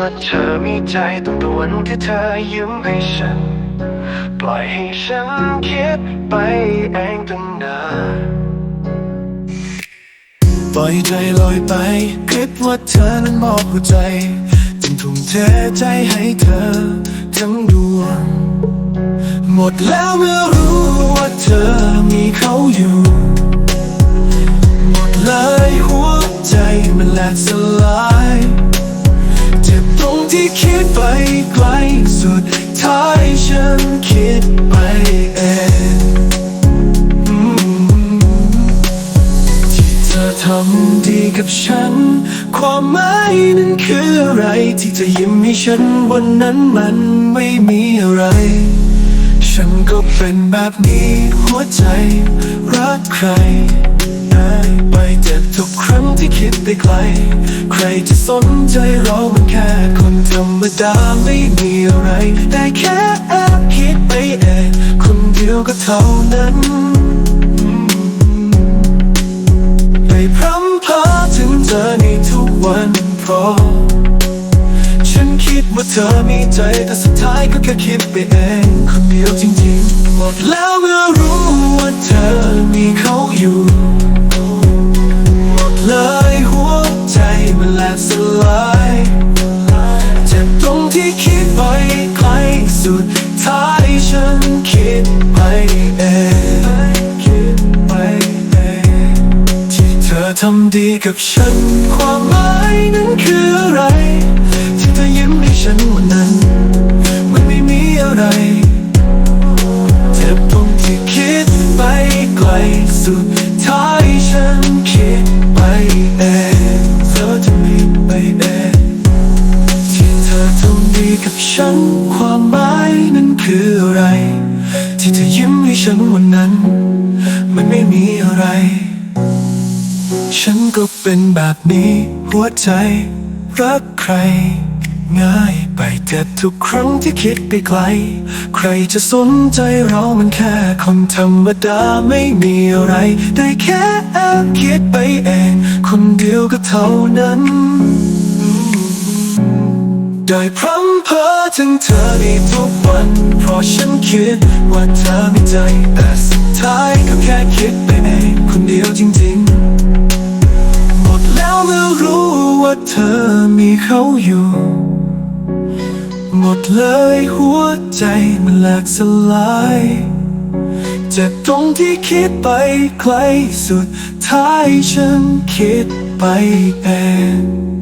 ว่าเธอมีใจตรงตัวนู้นที่เธอยิ้มให้ฉัน ปล่อยให้ฉันคิดไปเองตั้งนานปล่อยใจลอยไป คิดว่าเธอนั้นบอกหัวใจจึงทุ่มเทใจให้เธอทั้งดวง หมดแล้วเมื่อรู้ว่าเธอมีเขาอยู่ หมดเลยหัวใจมันแหลกสลาย สุดท้ายฉันคิดไปเองที่เธอทำดีกับฉัน ความหมายนั้นคืออะไร ที่เธอยิ้มให้ฉันวันนั้นมันไม่มีอะไร ฉันก็เป็นแบบนี้หัวใจรักใคร เจ็บทุกครั้งที่คิดไปไกล ใครจะสนใจเรามันแค่คนธรรมดาไม่มีอะไร แต่แค่แอบคิดไปเองคนเดียวก็เท่านั้น ไปพร่ำเพอถึงเธอในทุกวันเพราะฉันคิดว่าเธอมีใจแต่สุดท้ายก็แค่คิดไปเองคนเดียวจริงๆ หมดแล้วเมื่อรู้ว่าเธอมีเขาอยู่ คิดไปเองที่เธอทำดีกับฉัน ความหมายนั้นคืออะไร ที่เธอยิ้มให้ฉันวันนั้น มันไม่มีอะไรเจ็บตรงที่คิดไปไกลสุดท้ายฉันคิดไปเองเธอจะมีไปเองที่เธอทำดีกับฉัน ความหมายนั้นคืออะไร ที่เธอยิ้มให้ฉันวันนั้น มันไม่มีอะไร ฉันก็เป็นแบบนี้หัวใจรักใคร ง่ายไปเจ็บทุกครั้งที่คิดไปไกล ใครจะสนใจเรามันแค่คนธรรมดาไม่มีอะไร ได้แค่แอบคิดไปเอง คนเดียวก็เท่านั้น ได้พร้อม ถึงเธอในทุกวัน เพราะฉันคิดว่าเธอมีใจ แต่สุดท้ายก็แค่คิดไปเองคนเดียวจริงๆ หมดแล้วเมื่อรู้ว่าเธอมีเขาอยู่ หมดเลยหัวใจมันแหลกสลายเจ็บตรงที่คิดไปไกลสุดท้ายฉันคิดไปเอง